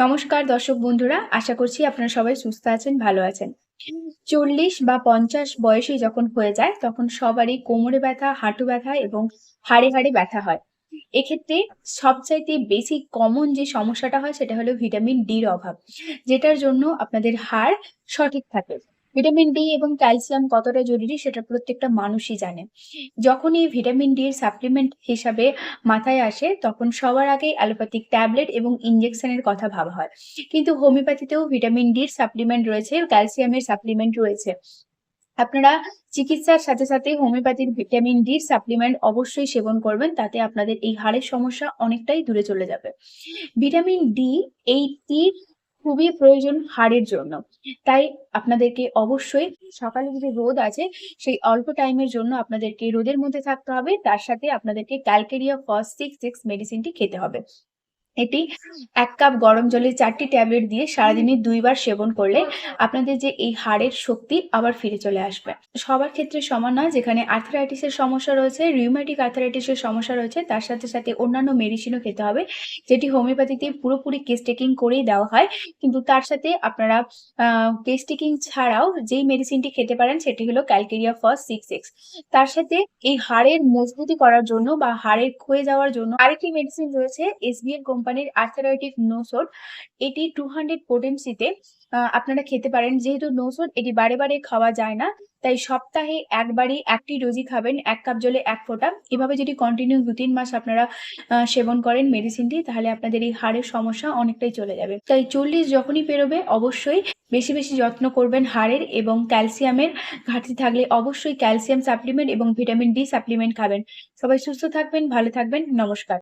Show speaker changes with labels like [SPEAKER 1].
[SPEAKER 1] নমস্কার দর্শক বন্ধুরা, আশা করছি আপনারা সবাই সুস্থ আছেন, ভালো আছেন। চল্লিশ বা পঞ্চাশ বয়সে যখন হয়ে যায়, তখন সবারই কোমরে ব্যথা, হাঁটু ব্যথা এবং হাড়ে হাড়ে ব্যথা হয়। এক্ষেত্রে সবচাইতে বেশি কমন যে সমস্যাটা হয়, সেটা হলো ভিটামিন ডির অভাব, যেটার জন্য আপনাদের হাড় সঠিক থাকে। ভিটামিন ডি এবং ক্যালসিয়াম কতটা জরুরি সেটা প্রত্যেকটা মানুষই জানে। যখন এই ভিটামিন ডির সাপ্লিমেন্ট হিসাবে মাথায় আসে, তখন সবার আগে অ্যালোপ্যাথিক ট্যাবলেট এবং ইনজেকশনের কথা ভাবা হয়। কিন্তু হোমিওপ্যাথিতেও ভিটামিন ডির সাপ্লিমেন্ট রয়েছে, ক্যালসিয়ামের সাপ্লিমেন্ট রয়েছে। আপনারা চিকিৎসার সাথে সাথে হোমিওপ্যাথির ভিটামিন ডির সাপ্লিমেন্ট অবশ্যই সেবন করবেন, তাতে আপনাদের এই হাড়ের সমস্যা অনেকটাই দূরে চলে যাবে। ভিটামিন ডি এইটি খুবই প্রয়োজন হাড়ের জন্য। তাই আপনাদেরকে অবশ্যই সকালে যদি রোদ আছে, সেই অল্প টাইমের জন্য আপনাদেরকে রোদের মধ্যে থাকতে হবে। তার সাথে আপনাদেরকে ক্যালকেরিয়া ফার্স্ট সিক্স সিক্স মেডিসিনটি খেতে হবে। এটি এক কাপ গরম জলে চারটি ট্যাবলেট দিয়ে সারাদিনে দুইবার সেবন করলে আপনাদের যে এই হাড়ের শক্তি আবার ফিরে চলে আসবে। সবার ক্ষেত্রে সমান নয় যেখানে আর্থারাইটিসের সমস্যা রয়েছে রিউম্যাটিক আর্থারাইটিসের সমস্যা রয়েছে তার সাথে সাথে অন্যান্য মেডিসিনও খেতে হবে যেটি হোমিওপ্যাথিতে পুরোপুরি কেস টেকিং করেই দেওয়া হয়। কিন্তু তার সাথে আপনারা কেস টেকিং ছাড়াও যেই মেডিসিনটি খেতে পারেন সেটি হলো ক্যালকেরিয়া ফার্স্ট সিক্স সিক্স তার সাথে এই হাড়ের মজবুতি করার জন্য বা হাড়ের ক্ষয়ে যাওয়ার জন্য আরেকটি মেডিসিন রয়েছে এসবিএন কোম্পানির আর্থারাইটিক নোসোড এটি টু হান্ড্রেড পোটেন্সিতে আপনারা খেতে পারেন। যেহেতু নোসোড এটি বারে বারে খাওয়া যায় না, তাই সপ্তাহে একবারই একটি ডোজই খাবেন, এক কাপ জলে এক ফোঁটা। এভাবে যদি কন্টিনিউ দু তিন মাস আপনারা সেবন করেন মেডিসিনটি তাহলে আপনাদের এই হাড়ের সমস্যা অনেকটাই চলে যাবে। তাই চল্লিশ যখনই পেরোবে, অবশ্যই বেশি বেশি যত্ন করবেন হাড়ের এবং ক্যালসিয়ামের ঘাটতি থাকলে অবশ্যই ক্যালসিয়াম সাপ্লিমেন্ট এবং ভিটামিন ডি সাপ্লিমেন্ট খাবেন। সবাই সুস্থ থাকবেন, ভালো থাকবেন, নমস্কার।